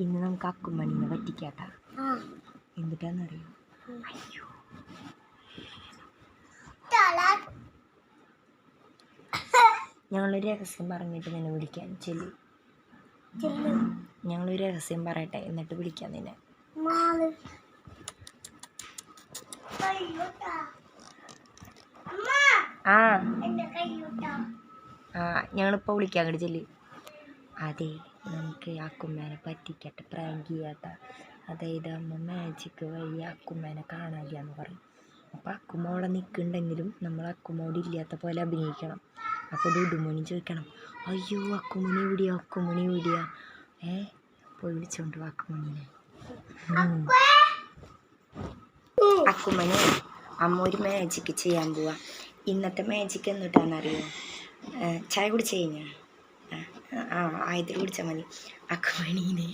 ഇന്ന് നമുക്ക് അക്കുമണിനെ പറ്റിക്കാട്ടാ. എന്തിട്ടാന്നറിയോ? അയ്യോ. ഞങ്ങളൊരു രഹസ്യം പറഞ്ഞിട്ട് നിന്നെ വിളിക്കാൻ ചെല്ലി. ഞങ്ങളൊരു രഹസ്യം പറയട്ടെ. എന്നിട്ട് വിളിക്കാം നിന്നെ. ആ. ആ ഞങ്ങളിപ്പോൾ വിളിക്കാം. അങ്ങോട്ട് ചെല്ലി. അതെ. നമുക്ക് അക്കുമ്മേനെ പറ്റിക്കട്ടെ പ്രാങ്ക് ചെയ്യാത്ത. അതായത് അമ്മ മാജിക്ക് വഴി അക്കുമ്മേനെ കാണാനില്ല എന്ന് പറയും. അപ്പോൾ അക്കുമ്മ അവിടെ നിൽക്കുന്നുണ്ടെങ്കിലും നമ്മൾ അക്കുമ്മോട് ഇല്ലാത്ത പോലെ അഭിനയിക്കണം. അപ്പോൾ ഡുഡുമണി ചോദിക്കണം അയ്യോ അക്കുമണി എവിടെയാ? അക്കുമണി എവിടെയാ? ഏ പോയി വിളിച്ചോണ്ട് അക്കുമണീനെ. അക്കുമണി അമ്മ ഒരു മാജിക്ക് ചെയ്യാൻ പോവാ. ഇന്നത്തെ മാജിക്ക് എന്നിട്ടാണെന്നറിയോ ചായ കുടിച്ചു കഴിഞ്ഞാ? ആ, ആയത്തിൽ കുടിച്ചാൽ മതി. അക്കുമണീനെ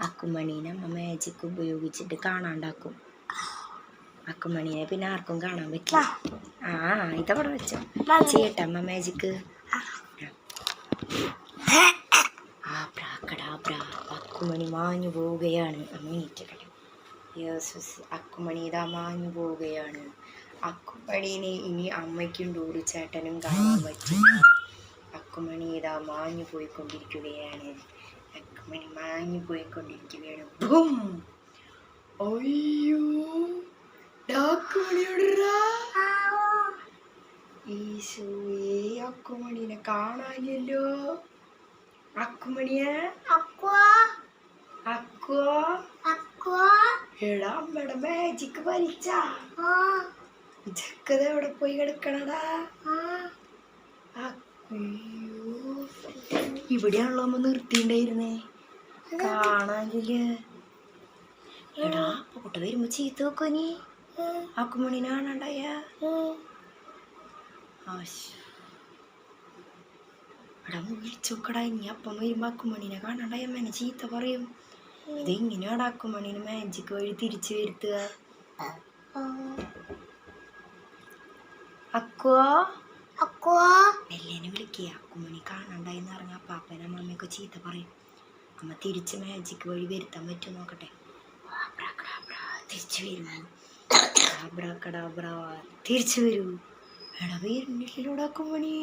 അക്കുമണീനെ അമ്മ മാജിക്ക് ഉപയോഗിച്ചിട്ട് കാണാണ്ടാക്കും. അക്കുമണീനെ പിന്നെ ആർക്കും കാണാൻ പറ്റില്ല. ആ ഇതവിടെ വെച്ചോ. ചെയ്യട്ടെ അമ്മ മാജിക്ക് അക്കുമണി മാഞ്ഞു പോവുകയാണ്. അമ്മ നീറ്റിക്കട്ടെ യേശുസ് അക്കുമണി ഇതാ മാഞ്ഞു പോവുകയാണ്. അക്കുമണീനെ ഇനി അമ്മയ്ക്കും ചേട്ടനും കാണാൻ പറ്റും അക്കുമണി ഇതാ മാഞ്ഞു പോയിക്കൊണ്ടിരിക്കുകയാണ്. അക്കുമണി മാഞ്ഞു പോയിക്കൊണ്ടിരിക്കുകയാണ്. ബും! അയ്യോ! അക്കുമണി? ഈശോയെ അക്കുമണീനെ കാണാനില്ലല്ലോ. അക്കുമണിയെ? അക്വാ അക്കോ അക്വാ എടാ അമ്മയുടെ മാജിക് വലിച്ച. ആ. ഇതൊക്കെ എവിടെ പോയി കിടക്കണടാ? ആ. അയ്യോ ഇവിടെയാണല്ലോ അമ്മ നിർത്തിണ്ടായിരുന്നേ കാണാനില്ല എടാ പോട്ട് വരുമ്പോ ചീത്ത വെക്കോ നീ? കാണണ്ടായ? എടാ വിളിച്ചോക്കടാ ഇനി അപ്പം വരുമ്പോ അക്കുമണിനെ കാണണ്ടായ അമ്മേനെ ചീത്ത പറയും. ഇത് ഇങ്ങനെയാടാ അക്കുമണിനെ മാജിക് വഴി തിരിച്ചു വരുത്തുക? അക്കോ അക്വാ മെല്ലേനെ വിളിക്കുക അക്കുമണി കാണണ്ടായിന്ന് പറഞ്ഞ പാപ്പനെ അമ്മമ്മയൊക്കെ ചീത്ത പറയും. അമ്മ തിരിച്ച് മാജിക് വഴി വരുത്താൻ പറ്റുമോ നോക്കട്ടെ. തിരിച്ചു വരുമോ തിരിച്ചു വരൂ. എടാ വരുന്നില്ലല്ലോടാ അക്കുമണി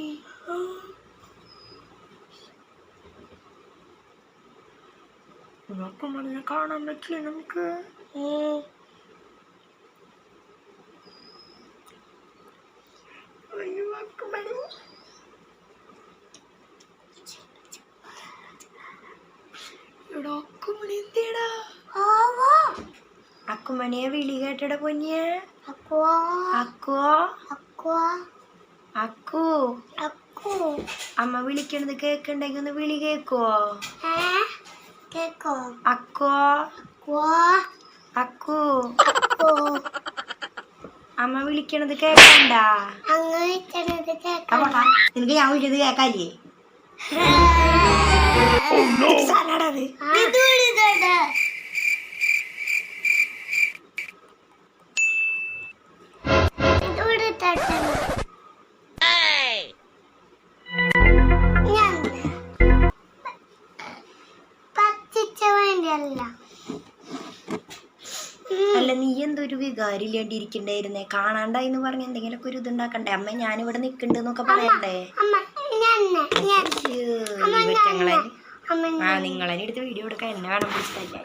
അക്കുമണിനെ കാണാൻ പറ്റില്ല നമുക്ക് അയ്യോ അക്കുമണി എടാ അക്കുമണി എന്തേടാ ആവാ അക്കുമണിയെ വിളി കേട്ടട പൊന്നിയെ. അക്വാ അക്കോ അക്വാ അക്കു. അക്കു. അമ്മ വിളിക്കണത് കേക്കുണ്ടെങ്കിൽ ഒന്ന് വിളി കേക്കോ കേക്കോ? അക്കോ. അക്കു. അക്കു. അമ്മ വിളിക്കണത് കേക്കണ്ട? നിനക്ക് ഞാൻ വിളിച്ചത് കേക്കാല്ലേ? പച്ചിച്ച വേണ്ടിയല്ല അല്ല നീ എന്തൊരു വികാരം ഇല്ലാണ്ടിരിക്കണ്ടായിരുന്നേ കാണാണ്ടായിന്ന് പറഞ്ഞ എന്തെങ്കിലുമൊക്കെ ഒരു ഇതുണ്ടാക്കണ്ടേ? അമ്മ ഞാനിവിടെ നിക്കണ്ടെന്നൊക്കെ പറയണ്ടേ? നിങ്ങൾ എന്നെ വീഡിയോ എടുക്കാൻ എന്നെ വേണം പിടിച്ചിട്ടല്ലേ?